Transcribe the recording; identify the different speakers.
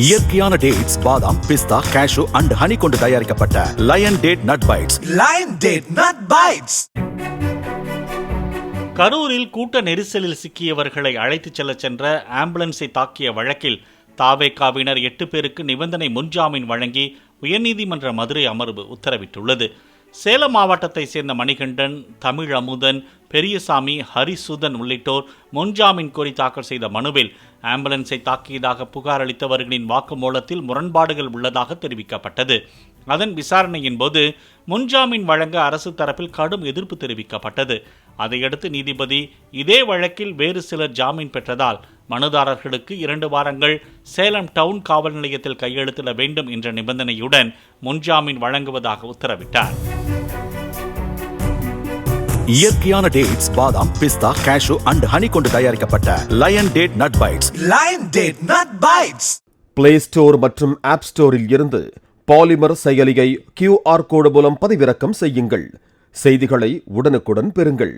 Speaker 1: இயற்கையான டேட்ஸ் பாதாம் பிஸ்தா cash and honey கொண்டு தயாரிக்கப்பட்ட Lion date nut bites
Speaker 2: Lion Date Nut Bites.
Speaker 3: கரூரில் கூட்ட நெரிசலில் சிக்கியவர்களை அழைத்துச் செல்லச் சென்ற ஆம்புலன்ஸை தாக்கிய வழக்கில் தாவேகாவினர் எட்டு பேருக்கு நிபந்தனை முன்ஜாமீன் வழங்கி உயர்நீதிமன்ற மதுரை அமர்வு உத்தரவிட்டுள்ளது சேலம் மாவட்டத்தைச் சேர்ந்த மணிகண்டன் தமிழ் அமுதன் பெரியசாமி ஹரிசுதன் உள்ளிட்டோர் முன்ஜாமீன் கோரி தாக்கல் செய்த மனுவில் ஆம்புலன்ஸை தாக்கியதாக புகார் அளித்தவர்களின் வாக்குமூலத்தில் முரண்பாடுகள் உள்ளதாக தெரிவிக்கப்பட்டது. அதன் விசாரணையின் போது முன்ஜாமீன் வழங்க அரசு தரப்பில் கடும் எதிர்ப்பு தெரிவிக்கப்பட்டது. அதையடுத்து நீதிபதி இதே வழக்கில் வேறு சிலர் ஜாமீன் பெற்றதால் மனுதாரர்களுக்கு இரண்டு வாரங்கள் சேலம் டவுன் காவல் நிலையத்தில் கையெழுத்திட வேண்டும் என்ற நிபந்தனையுடன் முன்ஜாமீன் வழங்குவதாக உத்தரவிட்டார்.
Speaker 1: இயற்கையான டேட்ஸ் பாதாம் பிஸ்தா கேஷு அண்ட் ஹனி கொண்டு தயாரிக்கப்பட்ட Lion date nut bites
Speaker 2: Lion Date Nut Bites.
Speaker 4: Play store மற்றும் ஆப் ஸ்டோரில் இருந்து பாலிமர் செயலியை கியூஆர் கோடு மூலம் பதிவிறக்கம் செய்யுங்கள். செய்திகளை உடனுக்குடன் பெறுங்கள்.